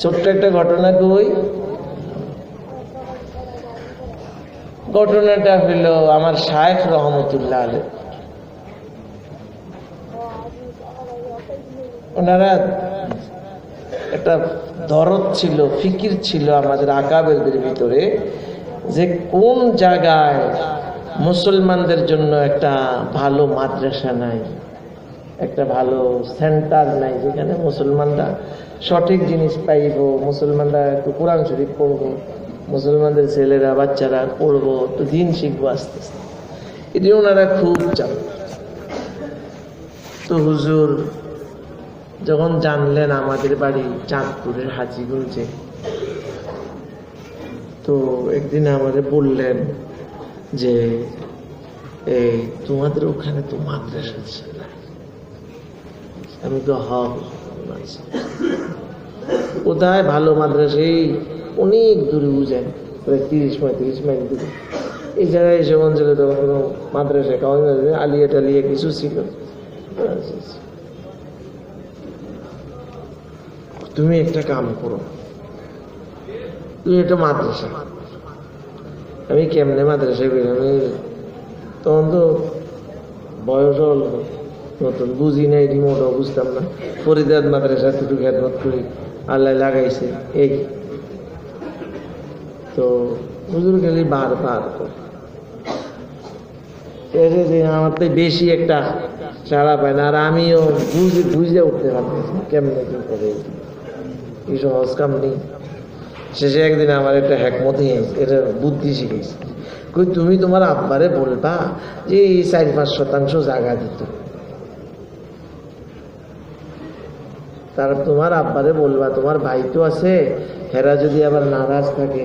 ছোট্ট একটা ঘটনা কই? ঘটনাটা হইল আমার শায়েখ রহমতুল্লাহ আলী। ওনারা একটা দরদ ছিল, ফিকির ছিল আমাদের আকাবেরদের ভিতরে, যে কোন জায়গায় মুসলমানদের জন্য একটা ভালো মাদ্রাসা নাই। একটা ভালো সেন্টার নাই যেখানে মুসলমানরা সঠিক জিনিস পাইব, মুসলমানরা একটু কোরআন শরীফ পড়ব, মুসলমানদের ছেলেরা, বাচ্চারা পড়ব তো দিন শিখব আস্তে আস্তে এটি ওনারা খুব চান তো হুজুর, যখন জানলেন আমাদের বাড়ি চাঁদপুরের হাজিগঞ্জে, তো একদিন আমাদের বললেন যে, এই, তোমাদের ওখানে তো মাদ্রাসা ছিল। আমি তো হব কোথায় ভালো মাদ্রাসা? এই অনেক দূরে বুঝেন, প্রায় তিরিশ পঁয়ত্রিশ মাইল দূরে। এই জায়গায় এসে অঞ্চলে তখন কোনো মাদ্রাসা কাউন আলিয়া টালিয়া কিছু ছিল। তুমি একটা কাম করো। তুমি একটা মাদ্রাসা। আমি কেমনে মাদ্রাসায় বের তখন তো বয়স অল্প নতুন বুঝি নাই, রিমোটও বুঝতাম না। ফরিদাদ মাদ্রাসা দুটো খেদমত করি, আল্লাহ লাগাইছে, এই। তো হুজুর খালি বার বার। আমার তো বেশি একটা সাড়া পায় না, আর আমিও বুঝে বুঝে উঠতে পারতেছি কেমনে কি করে কি সহজ কাম নেই। শেষে একদিন আমার একটা হ্যাকমতি এটা বুদ্ধি শিখেছি। কই, তুমি তোমার আব্বারে বলবা যে এই চার পাঁচ শতাংশ জায়গা দিত। তার তোমার আব্বারে বলবা, তোমার ভাই তো আছে, হেরা যদি আবার নারাজ থাকে।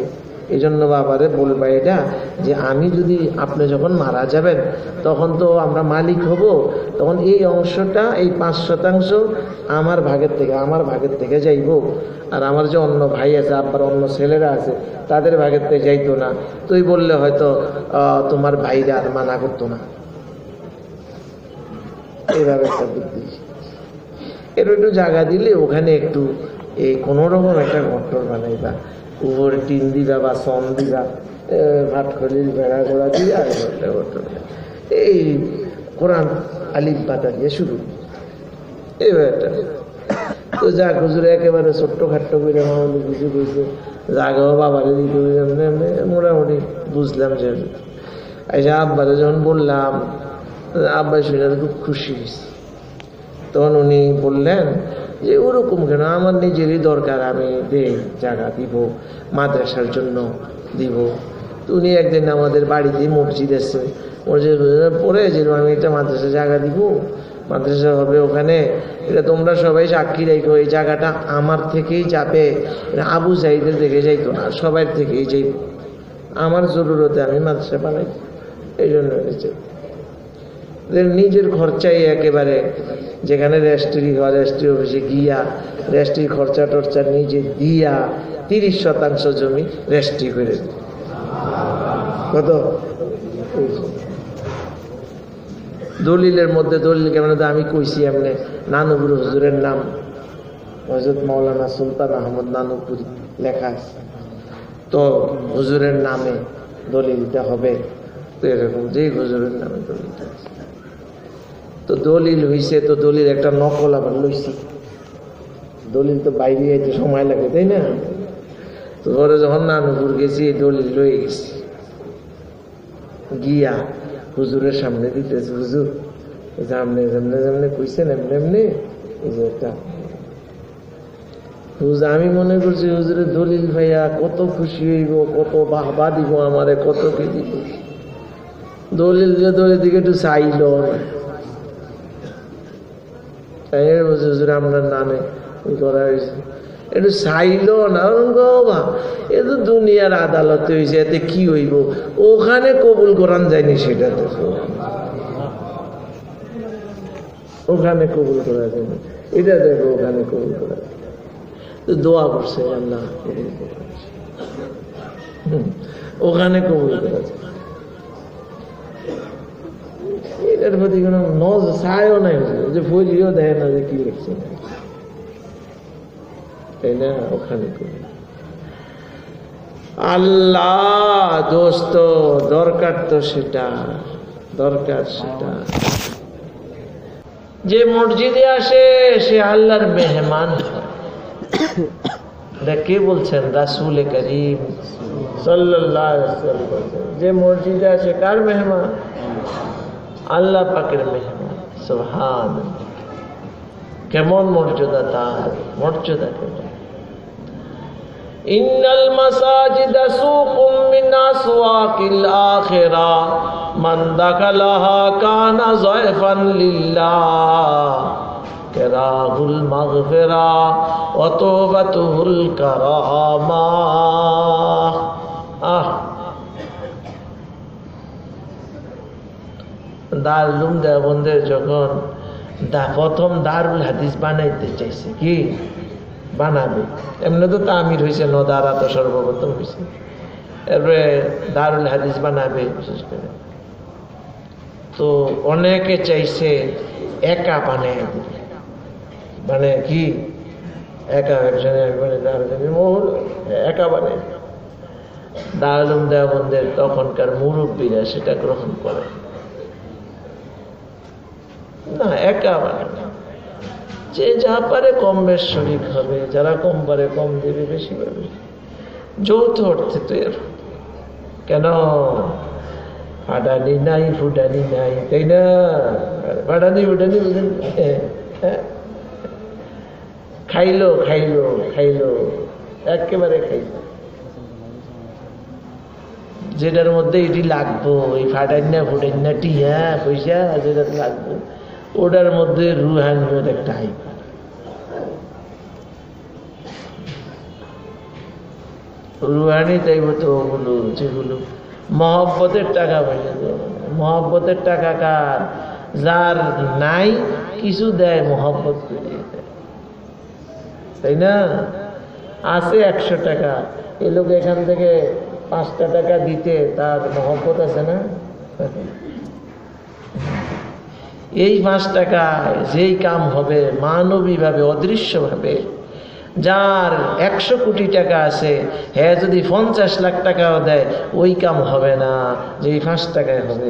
এই জন্য বাবারে বলবা এটা, যে আমি যদি আপনি যখন মারা যাবেন, তখন তো আমরা মালিক হব, তখন এই অংশটা, এই পাঁচ শতাংশ আমার ভাগের থেকে, আমার ভাগের থেকে যাইব। আর আমার যে অন্য ভাই আছে, আব্বার অন্য ছেলেরা আছে, তাদের ভাগের থেকে যাইতো না। তুই বললে হয়তো তোমার ভাইরা আর মানা করতো না। এইভাবে একটা বুদ্ধি। এর একটু জায়গা দিলে ওখানে একটু এই কোনো রকম একটা ঘট্টর বানাইবা উপরে টিন দিবা বা সম দিবা ভাত খলির বেড়া গোড়া দিয়ে আর একটা ঘট্টর এই কোরআন আলিফ পাতা দিয়ে শুরু। একটা তো যা হুজুর একেবারে ছোট্ট খাট্ট করে মামলি বুঝে বুঝে, জাগাও বাবারে এমনি মোটামুটি বুঝলাম যে আচ্ছা আব্বারে যখন বললাম আব্বা শুনে খুব খুশি হয়েছে। তখন উনি বললেন যে, ওরকম কেন? আমার নিজেরই দরকার, আমি দে জায়গা দিব, মাদ্রাসার জন্য দিব। উনি একদিন আমাদের বাড়িতে মসজিদ এসছে মসজিদ পরে যে আমি একটা মাদ্রাসা জায়গা দিব, মাদ্রাসা হবে ওখানে। এটা তোমরা সবাই সাক্ষী রেখো, এই জায়গাটা আমার থেকেই যাবে। এটা আবু সাইদের থেকে যাইতো না, সবার থেকেই যাইব আমার জরুরতে আমি মাদ্রাসা বানাই, এই জন্য নিজের খরচাই একেবারে, যেখানে রেস্ট্রি হয়, রেস্ট্রি অফিসে গিয়া রেস্ট্রির খরচা টরচা নিজে দিয়া তিরিশ শতাংশ জমি রেস্ট্রি করে কত? দলিলের মধ্যে দলিল কেমন? আমি কইছি এমনি নানুগুরু হুজুরের নাম হজরত মৌলানা সুলতান আহমদ নানুপুরি লেখা আছে। তো হুজুরের নামে দলিলটা হবে, তো এরকম যে হুজুরের নামে দলিলটা আছে। তো দলিল হইছে, তো দলিল একটা নকল আবার লইছি। দলিল তো বাইরে যাইতে সময় লাগে, তাই না? তো পরে যখন নানুপুর গেছি, দলিল লয়ে গেছি। গিয়া হুজুরের সামনে দিতেছে, হুজুর যে আপনি যেমনে যেমনে কইছেন এমনি এমনি? যে একটা, হুজুর, আমি মনে করছি হুজুরের দলিল ভাইয়া কত খুশি হইব, কত বাহবা দিব আমারে, কত কি দিব? দলিল দিয়ে দলিল দিকে একটু চাইল। না হুজুর আপনার নামে করা হয়েছে। একটু চাইল না বা এ তো দুনিয়ার আদালতে হয়েছে এতে কি হইব? ওখানে কবুল করান যায়নি সেটা দেখো ওখানে কবুল করা যায়নি। এটা দেখো, ওখানে কবুল করা। তো দোয়া করছে আল্লাহ। ওখানে কবুল করা যায় এটার প্রতি কোনো নজ, ছায়ও নাই যে ফজিও দেয় না যে কি লিখছে। তাই না, ওখানে আল্লাহ, দোস্ত, দরকার তো সেটা, দরকার সেটা। যে মসজিদে আসে, সে আল্লাহর মেহমান এটা কে বলছেন? রাসুল করিম ওয়াসাল্লাম। যে মসজিদে আসে, কার মেহমান? আল্লাহ পাকের মেহমান সোহান কেমন মর্যাদা তার? মর্যাদা কেমন ইন্নাল মাসাজিদ সুকুম মিন আসওয়াকিল আখিরা। মান দাখালাহা কানা যায়ফান লিল্লাহ। কেরাহুল মাগফিরা ওয়া তাওবাতুহুল কারামা। আহ দারুল দেবন্দের যখন প্রথম দারুল হাদিস বানাইতে চাইছে, কি? বানাবে। এমনি তো তামির হয়েছে নদারা তো সর্বপ্রথম হয়েছে এরপরে দারুল হাদিস বানাবে, বিশেষ করে। তো অনেকে চাইছে একা বানায় মানে কি? একা একজনে একা বানায়, দারুল দেবন্দের তখনকার মুরব্বীরা সেটা গ্রহণ করে। না, একা মানে না। যে যা পারে কম বেশ শরিক হবে, যারা কম পারে কম দেবে, বেশি পাবে। যৌথ অর্থে তো এর কেন? ফাটানি নাই, ফুটানি নাই, তাই না? ফাটানি, ফুটানি বুঝেন। খাইলো খাইলো খাইলো, একেবারে খাইলো। যেটার মধ্যে এটি লাগবো, এই ফাটান্না ফুটান্না টিয়া, পয়সা যেটা লাগবো। ওটার মধ্যে রুহানিয়ত একটা হাইপ রুহানি চাইব তো ওগুলো যেগুলো মহব্বতের টাকা পয়সা মহব্বতের টাকা কার? যার নাই, কিছু দেয় মহব্বত করিয়ে দেয়। তাই না? আছে একশো টাকা। এ লোক এখান থেকে পাঁচটা টাকা দিতে, তার মহব্বত আছে না? এই পাঁচ টাকায় যেই কাম হবে, মানবীভাবে, অদৃশ্যভাবে, যার একশো কোটি টাকা আছে হ্যাঁ যদি পঞ্চাশ লাখ টাকাও দেয়, ওই কাম হবে না যে এই পাঁচ টাকায় হবে।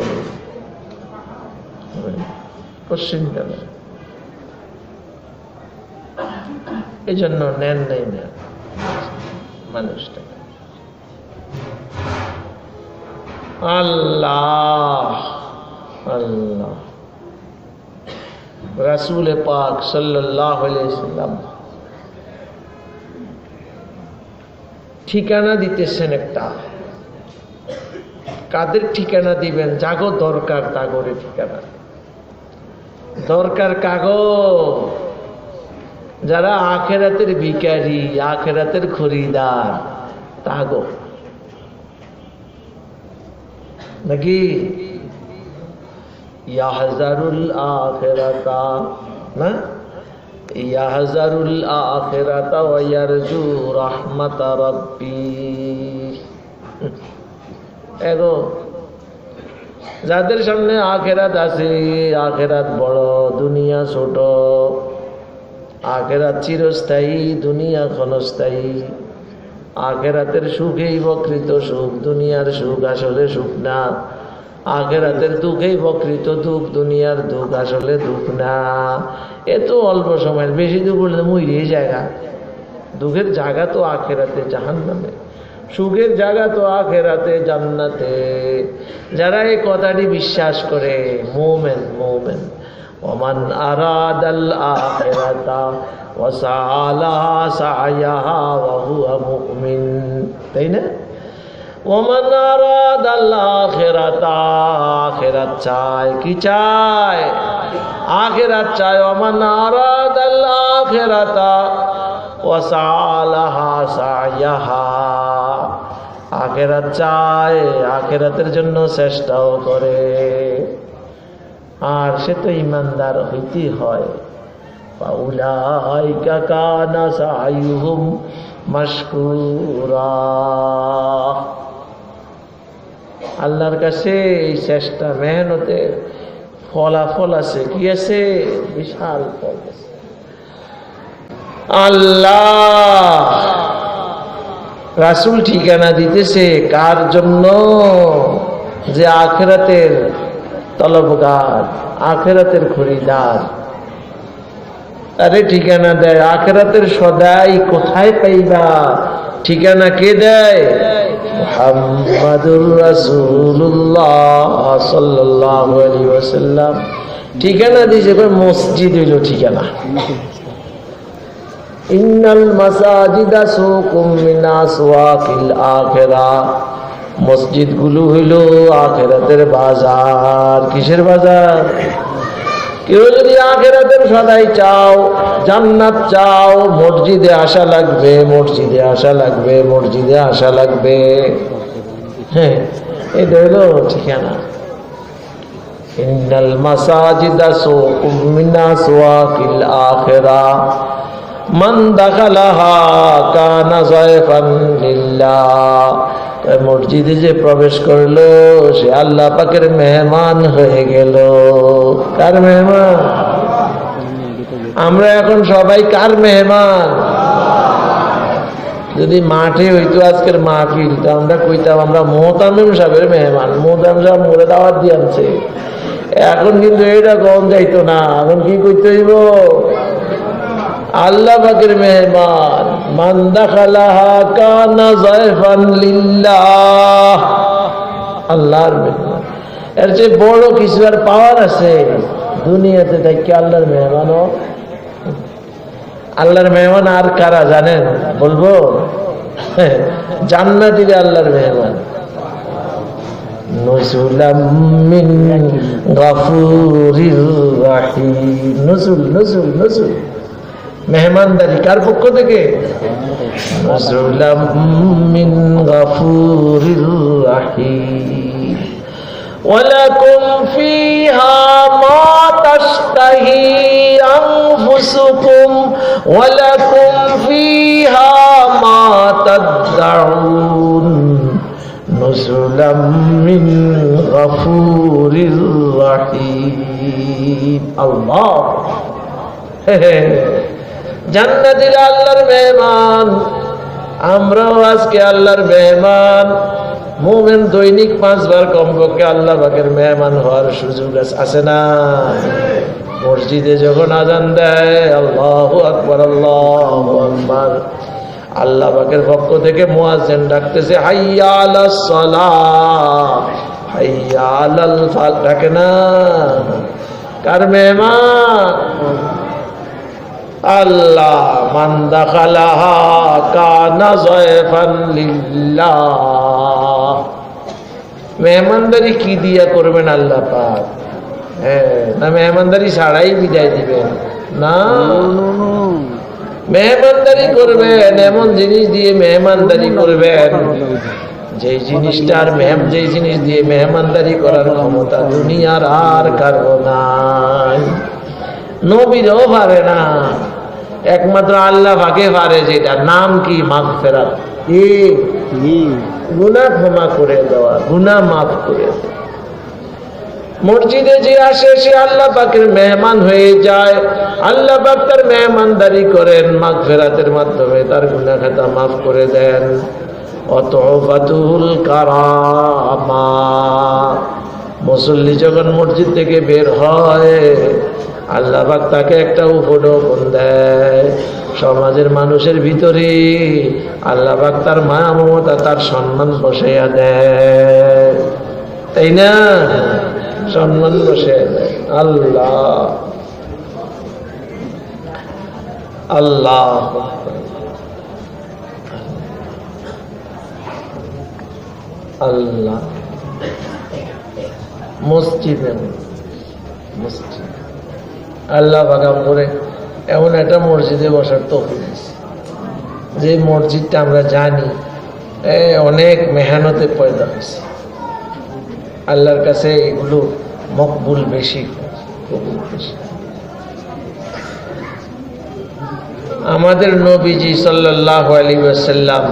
কোশ্চিন কেন এই জন্য নেন নেই না। মানুষটা আল্লাহ। আল্লাহ। রাসুল পাক সাল্লাম ঠিকানা দিতেছেন একটা। কাদের ঠিকানা দিবেন? জাগো দরকার তাগরে ঠিকানা। দরকার কাগো। যারা আখেরাতের ভিকারি আখেরাতের খরিদার, তাগো। নাকি? ইয়াহজারুল আখেরাতা, না? ইয়াহজারুল আখেরাতা রাব্বি। এগো, যাদের সামনে আখেরাত আছে, আখেরাত বড়, দুনিয়া ছোট, আখেরাত চিরস্থায়ী, দুনিয়া ক্ষণস্থায়ী। আখেরাতের সুখেই বকৃত সুখ, দুনিয়ার সুখ আসলে সুখ না। আখেরাতের দুঃখেই বকৃত দুঃখ, দুনিয়ার দুঃখ, আসলে দুঃখ না। এত অল্প সময়ের, বেশি দুঃখ হলে মুইরিয়ে জায়গা। দুঃখের জায়গা তো আখেরাতে জাহান নামে সুখের জায়গা তো আখেরাতে, জান্নাতে। যারা এই কথাটি বিশ্বাস করে, মোমেন মোমেন। ওমান আরাদাল আখিরাতা ওয়াসালাহা সায়াহা ওয়া হুয়া মুমিন। তাই না? ওমান আখিরাতা চায়, কি চায়? আখিরাত চায়, ওমান আরাদাল আখিরাতা সায়াহা চায়, আখেরাতের জন্য চেষ্টাও করে। আর সে তো ইমানদার হইতেই হয়। পাউলাইকা সাইহুম আল্লাহর কাছে এই চেষ্টা মেহনতের ফলাফল আছে। কি আছে? বিশাল ফল আছে। আল্লাহ! রাসুল ঠিকানা দিতেছে কার জন্য? যে আখেরাতের তলবগার আখেরাতের খরিদার। আরে ঠিকানা দেয়। আখেরাতের সদাই কোথায় পাইবা? ঠিকানা কে দেয়? মুহাম্মাদুর রাসূলুল্লাহ সাল্লাল্লাহু আলাইহি ওয়াসাল্লাম। ঠিকানা দিয়েছে মসজিদ হইল ঠিকানা। ইন্নাল মাসাজিদা সুকুম মিন আসওয়াকিল আখিরা। মসজিদগুলো হইল আখেরাতের বাজার। কিসের বাজার? কেউ যদি আখেরাতের সদাই চাও, জান্নাত চাও, মসজিদে আসা লাগবে, মসজিদে আসা লাগবে, মসজিদে আসা লাগবে। হ্যাঁ এটা হলো ঠিকানা। ইন্নাল মাসাজিদা সুকুম মিন আসওয়াকিল আখিরা। মান দাখালাহা কানা যায়ফান লিল্লাহ। তাই মসজিদে যে প্রবেশ করল, সে আল্লাহ পাকের মেহমান হয়ে গেল। কার মেহমান? আমরা এখন সবাই কার মেহমান? যদি মাঠে হইতো আজকের মাহফিল, তো আমরা কইতাম, আমরা মোহতামিম সাহেবের মেহমান। মোহতামিম সাহেব মোরে দাওয়াত দিয়ে আনছে। এখন কিন্তু এটা কম যাইতো না। এখন কি করতে হইব? আল্লাহ পাকের মেহমান মান দাখালাহা কানা যায়ফান লিল্লাহ। আল্লাহর মেহমান এর চেয়ে বড় কিছু আর পাওয়ার আছে দুনিয়াতে থাকি আল্লাহর মেহমান ও আল্লাহর মেহমান আর কারা জানেন? বলব? জান্নাতিরা আল্লাহর মেহমান নজুলাম মিন গাফুরির রাহিম। নজুল নজুল নজুল মেহমানদারি কার পক্ষ থেকে নজুলাম মিন গাফুরির রাহিম ولكم فيها ما تشتهي أنفسكم ولكم فيها ما تدعون نزلا من غفور رحيم الله জান্নাতিরা আল্লাহর মেহমান। আমরাও আজকে আল্লাহর মেহমান। মোমেন দৈনিক পাঁচবার কমপক্ষে আল্লাহ পাকের মেহমান হওয়ার সুযোগ আছে- না? মসজিদে যখন আজান দেয়, আল্লাহ আকবর আল্লাহ আকবর। আল্লাহ পাকের পক্ষ থেকে মুয়াজ্জিন ডাকতেছে, হাইয়া আলাস সালাহ হাইয়া ফাল ডাকে না। কার মেহমান? আল্লাহ মান দাখালাহা কানা যায়ফান লিল্লাহ। মেহমানদারি কি দিয়া করবেন আল্লাহ পাক? হ্যাঁ না, মেহমানদারি ছাড়াই বিদায় দিবেন। না। মেহমানদারি করবেন, এমন জিনিস দিয়ে মেহমানদারি করবেন। যে জিনিসটার মেহম যে জিনিস দিয়ে মেহমানদারি করার ক্ষমতা দুনিয়ার আর কারও নাই। নবীরও পারে না। একমাত্র আল্লাহ ভাগে পারে যেটা। নাম কি? মাফ ফেরাত কি গুনা ক্ষমা করে দেওয়া গুনা মাফ করে দেওয়া। মসজিদে যে আসে সে আল্লাহ পাকের মেহমান হয়ে যায়। আল্লাহ পাক তার মেহমানদারি করেন মাঘ ফেরাতের মাধ্যমে তার গুনা খাতা মাফ করে দেন। অত বাতুল কারামা। মুসল্লি যখন মসজিদ থেকে বের হয় আল্লাহ পাক তাকে একটা উপঢৌকন দেয়। সমাজের মানুষের ভিতরে আল্লাহ পাক তার মায়া, মমতা, তার সম্মান বসাইয়া দেয়। তাই না? সম্মান বসে আল্লাহ। আল্লাহ। আল্লাহ। মসজিদে মসজিদ। আল্লাহ বাগাম করে, এমন একটা মসজিদে বসার তো যে মসজিদটা আমরা জানি অনেক মেহনতে পয়দা হয়েছে। আল্লাহর কাছে এগুলো মকবুল বেশি আমাদের নবীজি সাল্লাহ আলী ওয়াসাল্লাম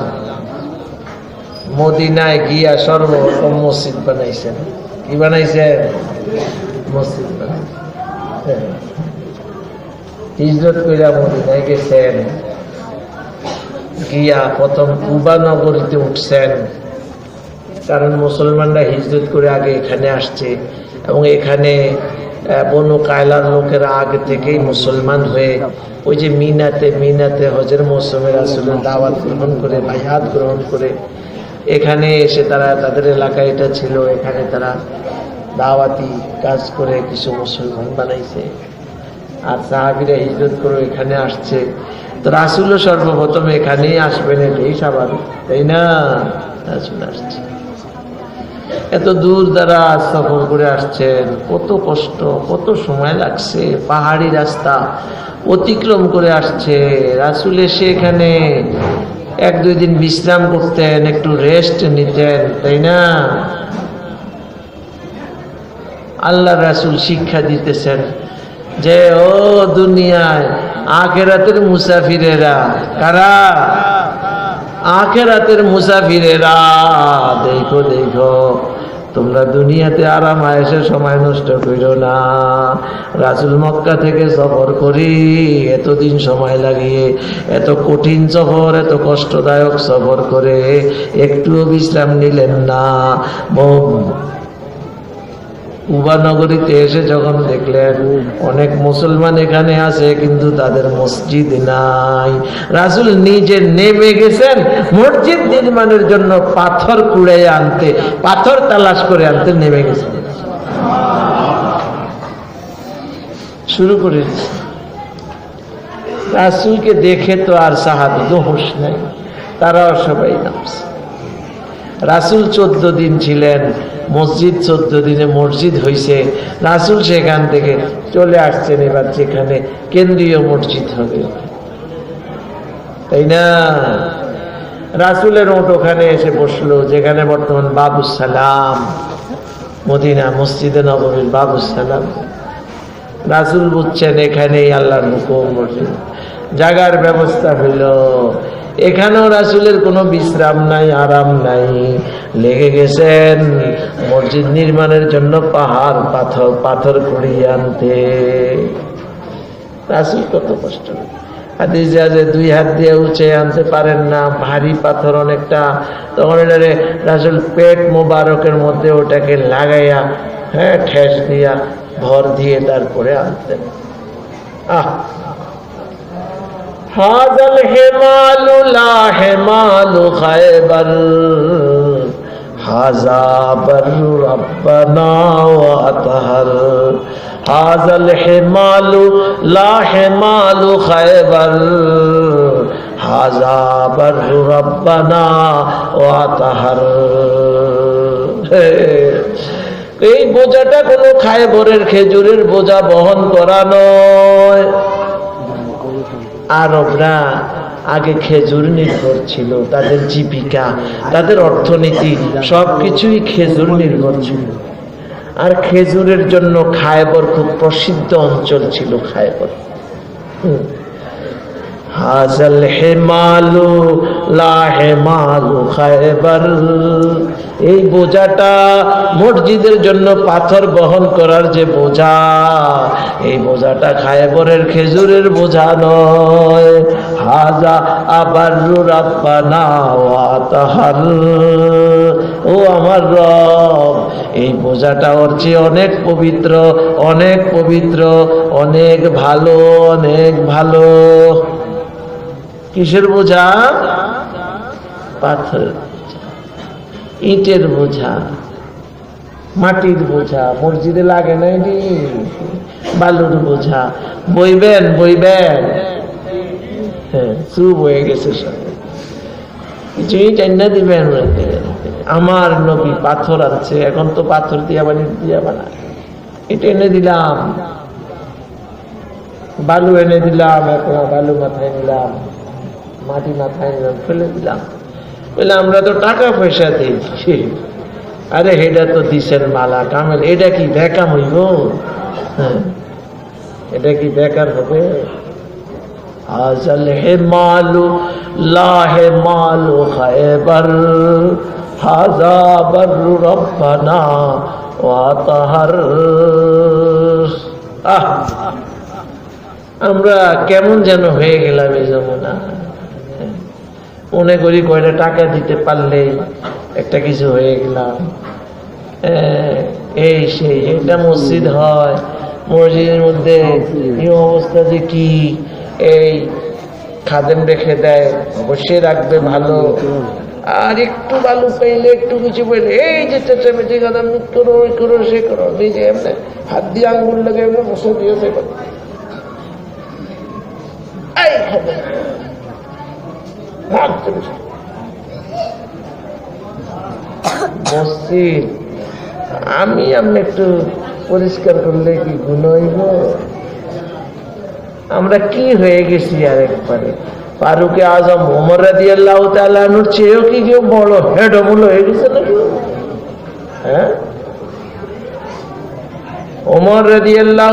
মদিনায় গিয়া সর্বপ্রথম মসজিদ বানাইছেন। কি বানাইছেন? মসজিদ বানাইছেন। হিজরত কইরা মদিনায় গেছেন। গিয়া প্রথম কুবা নগরীতে উঠছেন। কারণ মুসলমানরা হিজরত করে আগে এখানে আসছে এবং এখানে বনু কায়লার লোকেরা আগে থেকেই মুসলমান হয়ে ওই যে মিনাতে মিনাতে হজের মৌসুমে আসলে দাওয়াত গ্রহণ করে, বায়াত গ্রহণ করে, এখানে এসে তারা, তাদের এলাকায় এটা ছিল, এখানে তারা দাওয়াতি কাজ করে কিছু মুসলমান বানাইছে। আর সাহাবিরা হিজরত করে এখানে আসছে। তো রাসুলও সর্বপ্রথম এখানেই আসবেন, এটাই স্বাভাবিক, তাই না? রাসুল আসছে। এত দূর দ্বারা সফর করে আসছেন, কত কষ্ট, কত সময় লাগছে, পাহাড়ি রাস্তা অতিক্রম করে আসছে। রাসুল এসে এখানে এক দুই দিন বিশ্রাম করতেন, একটু রেস্ট নিতেন, তাই না? আল্লাহ রাসুল শিক্ষা দিতেছেন। যে, ও দুনিয়ায় আখেরাতের মুসাফিরেরা, কারা? আখেরাতের মুসাফিরেরা, দেখো দেখো, তোমরা দুনিয়াতে আরাম আয়েসে সময় নষ্ট করো না। রাসুল মক্কা থেকে সফর করি, এতদিন সময় লাগিয়ে, এত কঠিন সফর, এত কষ্টদায়ক সফর করে একটুও বিশ্রাম নিলেন না। উবানগরীতে এসে যখন দেখলেন, অনেক মুসলমান এখানে আছে, কিন্তু তাদের মসজিদ নাই। রাসুল নিজে নেমে গেছেন, মসজিদ নির্মাণের জন্য পাথর কুড়ে আনতে, পাথর তালাশ করে আনতে নেমে গেছেন। শুরু করে। রাসুলকে দেখে তো আর সাহাবি হোশ নাই, তারাও সবাই নামছে রাসুল চোদ্দ দিন ছিলেন মসজিদ চোদ্দ দিনে মসজিদ হয়েছে রাসুল সেখান থেকে চলে আসছেন, এবার যেখানে কেন্দ্রীয় মসজিদ হবে। তাই না? রাসুলের ওট ওখানে এসে বসল, যেখানে বর্তমান বাবু সালাম, মদিনা মসজিদে নবমীর বাবু সালাম। রাসুল বুঝছেন এখানেই আল্লাহর হুকুম জাগার ব্যবস্থা হইল। এখানেও রাসুলের কোনো বিশ্রাম নাই, আরাম নাই। লেগে গেছেন মসজিদ নির্মাণের জন্য পাহাড়, পাথর পাথর কুড়িয়ে আনতে। রাসুল কত কষ্ট যে দুই হাত দিয়ে উঁচে আনতে পারেন না, ভারী পাথর অনেকটা। তখন এটারে রাসুল পেট মোবারকের মধ্যে ওটাকে লাগাইয়া হ্যাঁ ঠেস দিয়া ভর দিয়ে তারপরে আনতেন। আহ হাজাল হেমালু লা হেমালু খায়বার হাজা বরু রব্বানা ওয়া আতহার হাজাল হেমালু লা হেমালু খায়বার হাজা বরু রব্বানা ওয়া আতহার এই বোঝাটা কোনো খায়বরের খেজুরের বোঝা বহন করা নয়। আরবরা আগে খেজুর নির্ভর ছিল, তাদের জীবিকা, তাদের অর্থনীতি, সবকিছুই খেজুর নির্ভর ছিল আর খেজুরের জন্য খায়বর খুব প্রসিদ্ধ অঞ্চল ছিল খায়বর হুম। হাজাল হেমালু লা হেমালু খায়বার। এই বোঝাটা মসজিদের জন্য পাথর বহন করার যে বোঝা, এই বোঝাটা খায়বরের খেজুরের বোঝা নয়। হাজা আবার রাব্বানা ওয়া তাহার। ও আমার রব, এই বোঝাটা ওর চেয়ে অনেক পবিত্র অনেক পবিত্র, অনেক ভালো অনেক ভালো। কিসের বোঝা? পাথরের ইটের বোঝা। মাটির বোঝা। মসজিদে লাগে না এটি? বালুর বোঝা। বইবেন বইবেন। হ্যাঁ চুপ হয়ে গেছে দিবেন আমার নবী পাথর আছে এখন তো পাথর দিয়া বানি দিয়া বানায়। এটা এনে দিলাম। বালু এনে দিলাম। এখন বালু মাথায় নিলাম। মাটি মাথায় নিলাম, ফেলে দিলাম। বলে আমরা তো টাকা পয়সা দিয়েছি আরে, এটা তো দিছেন মালা, কামেল, এটা কি বেকাম হইব হ্যাঁ এটা কি বেকার হবে? হাজাল হে মালু লা হে মালু খায়বার, হাজা বরু রব্বানা ওয়া তাহার। আহ, আমরা কেমন যেন হয়ে গেলাম এই যমুনা। মনে করি কয়টা টাকা দিতে পারলে একটা কিছু হয়ে গেলাম। এই সেই এটা মসজিদ হয়। মসজিদের মধ্যে এই অবস্থা যে কি? এই খাদেম রেখে দেয় অবশ্যই রাখবে ভালো। আর একটু বালু পাইলে একটু কিছু পাইলে এই যে চেঁচামেচি খাদাম করো ওই করো সে করো নিজে এমনি হাত দিয়ে আঙ্গুল লাগে এমনি বসে দিয়ে সে করো। এই খাদেম। আমি আপনি একটু পরিষ্কার করলে কি গুণ হইব? আমরা কি হয়ে গেছি আর একবারে? ফারুকে আজম ওমর রাদি আল্লাহ তালুর চেয়েও কি কেউ বড় হেড অমূল হয়ে গেছে নাকি? হ্যাঁ? ওমর রাদি আল্লাহ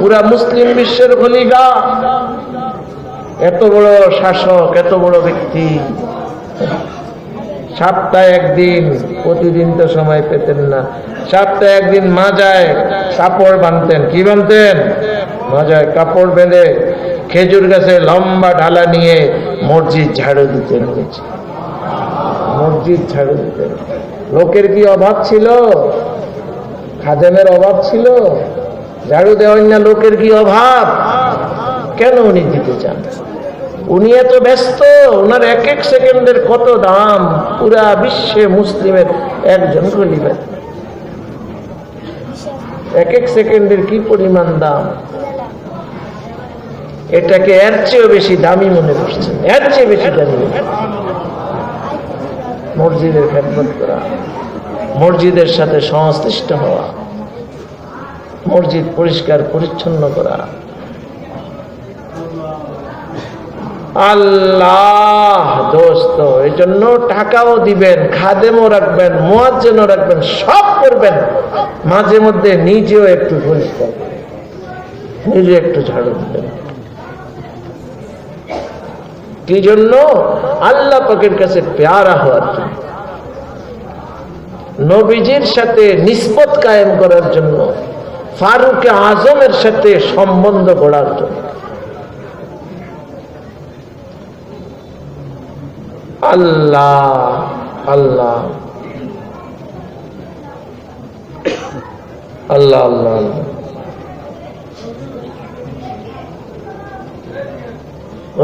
পুরা মুসলিম বিশ্বের খলিফা। এত বড় শাসক, এত বড় ব্যক্তি। সপ্তাহে একদিন, প্রতিদিন তো সময় পেতেন না। সপ্তাহে একদিন মাজায় কাপড় বাঁধতেন কি বাঁধতেন মাজায় কাপড় বেঁধে খেজুর গাছে লম্বা ঢালা নিয়ে মসজিদ ঝাড়ু দিতেন। মসজিদ ঝাড়ু দিতেন। লোকের কি অভাব ছিল? খাদেমের অভাব ছিল? ঝাড়ু দেওয়ার না লোকের কি অভাব? কেন উনি দিতে চান? উনি এত ব্যস্ত, ওনার এক এক সেকেন্ডের কত দাম? পুরা বিশ্বে মুসলিমের একজন খলিফা এক এক সেকেন্ডের কি পরিমাণ দাম? এটাকে এর চেয়েও বেশি দামি মনে করছেন। এর চেয়ে বেশি দামি। মসজিদের খেদমত করা, মসজিদের সাথে সংশ্লিষ্ট হওয়া, মসজিদ পরিষ্কার পরিচ্ছন্ন করা। আল্লাহ দোস্ত এই জন্য টাকাও দিবেন, খাদেমও রাখবেন, মোয়াজ্জেনও রাখবেন, সব করবেন। মাঝে মধ্যে নিজেও একটু পরিষ্কার করবেন। নিজে একটু ঝাড়ু দিবেন। কি জন্য আল্লাহ পাকের কাছে পেয়ারা হওয়ার জন্য, নবীজির সাথে নিসবত কায়েম করার জন্য, ফারুকে আজমের সাথে সম্বন্ধ গড়ার জন্য। আল্লাহ আল্লাহ। আল্লাহ আল্লাহ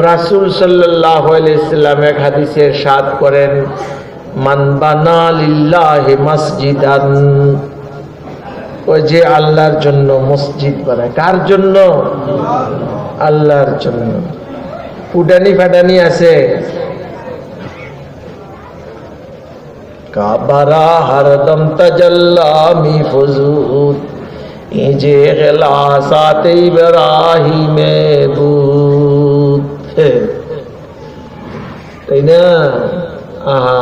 রাসুল সাল্লাহ এক হাদিসে সাদ করেন ওই যে আল্লাহর জন্য মসজিদ বানায়। কার জন্য? আল্লাহর জন্য। ফুটানি ফাটানি আছে। কাবারা হরদম তজল্লামি ফজুদ এই যে গেলাসাত ইব্রাহিমে বুদ তাই না আহা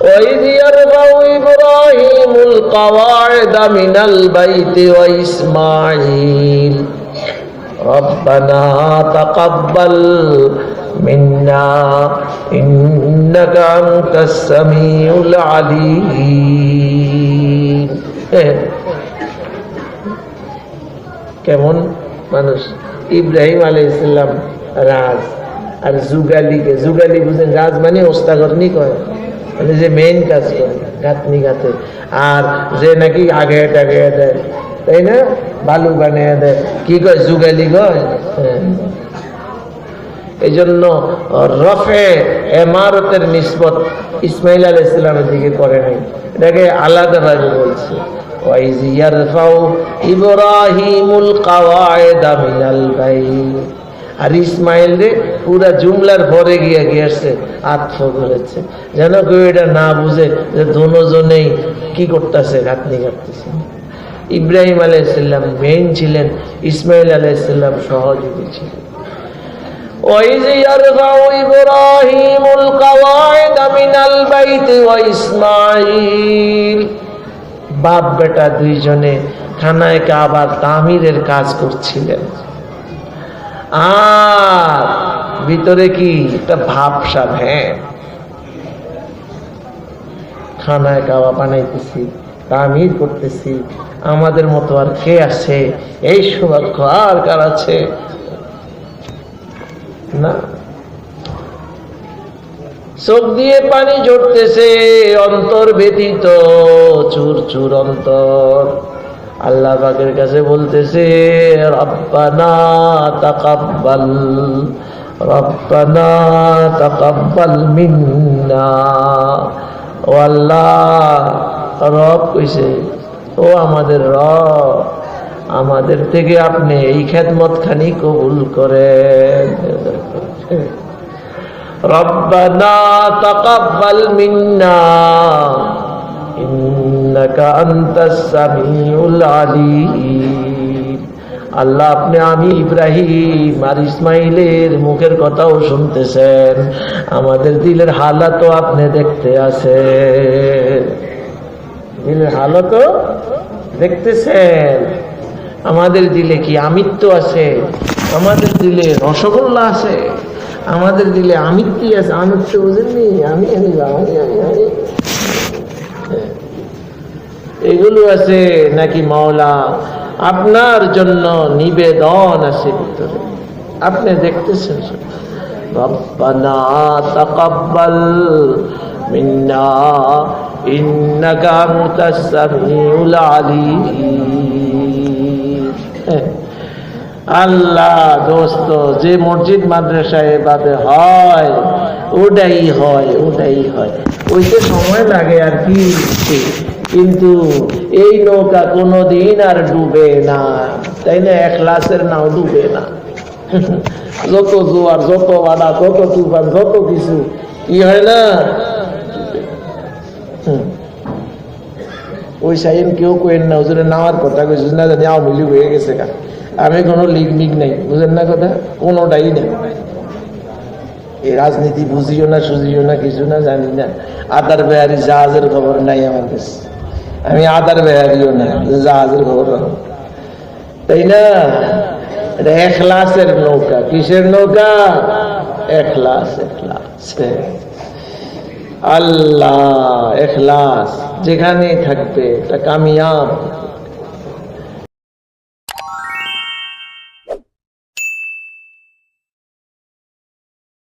وإذ يرفع إبراهيم القواعد من البيت وإسماعيل ربنا تقبل منا إنك أنت السميع العليم কেমন মানুষ ইব্রাহিম আলাইসাল্লাম রাজ আর যুগালিকে যুগালি বুঝেন রাজ মানে ওস্তাগরনি কয় মানে যে মেইন কাজ করে গাঁথনি গাঁথে আর যে নাকি আগে টাগে দেয় তাই না বালু বানিয়ে দেয় কি কয় যুগালি কয় হ্যাঁ। এই জন্য রফে এমারতের নিসবত ইসমাইল আল ইসলামের দিকে করে নাই। এটাকে আলাদাভাবে বলছে। আর ইসমাইল রে পুরা জুমলার পরে গিয়া গিয়েছে আত্ম করেছে যেন কেউ এটা না বুঝে যে দুজনেই কি করতেছে গাঁথনি কাটতেছে। ইব্রাহিম আলাইসাল্লাম মেইন ছিলেন, ইসমাইল আলাইসাল্লাম সহযোগী ছিলেন। وإذ يرفع إبراهيم القواعد من البيت وإسماعيل বাপ বেটা দুইজনে খানায় কাবার তামিরের কাজ করছিলেন আর ভিতরে কি একটা ভাবসা হ্যাঁ খানায় কাবা বানাইতেছি তামির করতেছি আমাদের মতো আর কে আছে এই সৌভাগ্য আর কার আছে না? চোখ দিয়ে পানি ঝরতেছে, অন্তর ব্যতীত চুর চুর অন্তর। আল্লাহ পাকের কাছে বলতেছে ও আমাদের রব, আমাদের থেকে আপনি এই খেদমত খানি কবুল করেন। ربنا تقبل منا إنك أنت السميع العليم আল্লাহ আপনি আমি ইব্রাহিম আর ইসমাইলের মুখের কথাও শুনতেছেন আমাদের দিলের হালাতও আপনি দেখতে আছেন দিলের হালতও দেখতেছেন আমাদের দিলে কি আমিত্ব আছে আমাদের দিলে রসগোল্লা আছে আমাদের দিলে আমি কি আছে? বুঝেননি আমি আমি আমি আমি আমি এগুলো আছে নাকি মাওলা? আপনার জন্য নিবেদন আছে ভিতরে। আপনি দেখতেছেন হ্যাঁ। আল্লাহ, দোস্ত, যে মসজিদ মাদ্রাসায় এভাবে হয়, ওটাই হয় ওটাই হয়। ওইতে সময় লাগে আর কি। কিন্তু এই নৌকা কোনোদিন আর ডুবে না। তাই না? এক লাশের নাও ডুবে না। যত জোয়ার, যত বাড়া যত তুফান, যত কিছু, কি হয় না। ওই সাইন কেউ কোয়েন না হুজুরের নামার কথা কইছিস না জানি আওয়ামী লীগ হয়ে গেছে গা। আমি কোনো লিগ মিগ নাই, বুঝেন না কথা? কোনোটাই নেই। এই রাজনীতি বুঝিও না, সুঝিও না, কিছু না, জানি না। আদার বেহারি জাহাজের খবর নাই আমার কাছে। আমি আদার বেহারিও না জাহাজের খবর তাই না? এখলাসের নৌকা। কিসের নৌকা? এখলাস এখলাস আল্লাহ এখলাস যেখানে থাকবে, এটা কামিয়াব।